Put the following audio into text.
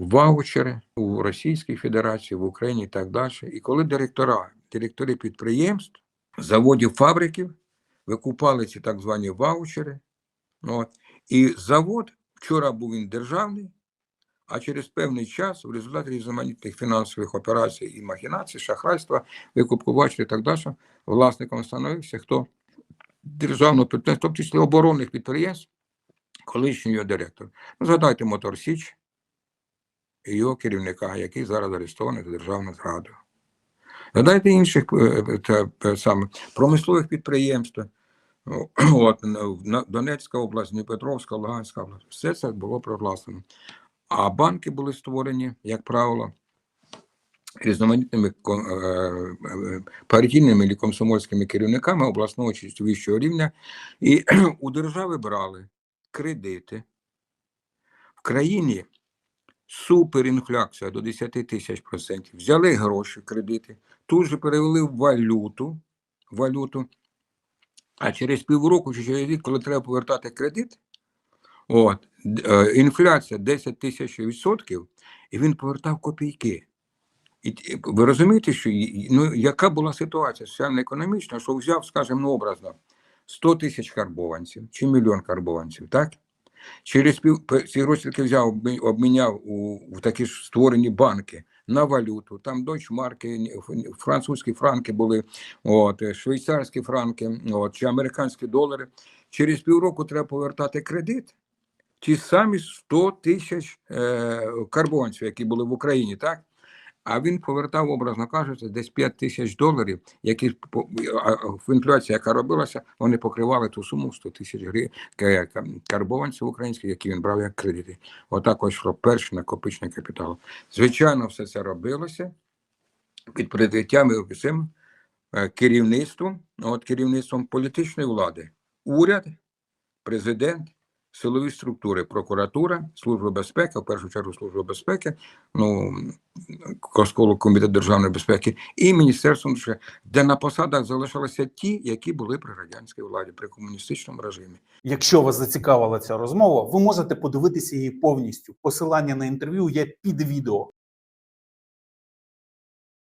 ваучери у Російській Федерації, в Україні і так далі. І коли директора, директори підприємств, заводів, фабриків викупали ці так звані ваучери, ну, от, і завод вчора був він державний, а через певний час, в результаті різноманітних фінансових операцій і махінацій, шахрайства, викупку ваучерів і так далі, власником становився хто державного підприємства, числі оборонних підприємств, колишній його директор. Ну, згадайте Мотор Січ його керівника, який зараз арестований за державну зраду. Згадайте інших е, те, те саме, промислових підприємств. Ну, От, Донецька область, Дніпропетровська, Луганська область. Все це було провласнено. А банки були створені, як правило, різноманітними е, е, партійними чи комсомольськими керівниками обласного чи вищого рівня, і у держави брали кредити. В країні суперінфляція до 10 тисяч процентів. Взяли гроші, кредити, тут же перевели в валюту, валюту, а через півроку чи через рік, коли треба повертати кредит, от, е, інфляція 10 тисяч відсотків, і він повертав копійки. І ви розумієте, що ну, яка була ситуація соціально-економічна, що взяв, скажімо, ну, образно, 100 тисяч карбованців чи мільйон карбованців, так? Через таки взяв, обміняв у, в такі ж створені банки на валюту. Там дочмарки, французькі франки були, от, е, швейцарські франки, от, чи американські долари. Через півроку треба повертати кредит. Ті самі 100 тисяч е, карбонців, які були в Україні, так? А він повертав, образно кажучи, десь 5 тисяч доларів, які в інфляції, яка робилася, вони покривали ту суму 100 тисяч гривень ка- ка- карбованців українських, які він брав як кредити. Отак ось перший накопичення капіталу. Звичайно, все це робилося під прикриттям і цим е, керівництвом, от керівництвом політичної влади, уряд, президент, силові структури, прокуратура, служба безпеки, в першу чергу служба безпеки, ну Косколу комітет державної безпеки і міністерство, де на посадах залишалися ті, які були при радянській владі, при комуністичному режимі. Якщо вас зацікавила ця розмова, ви можете подивитися її повністю. Посилання на інтерв'ю є під відео.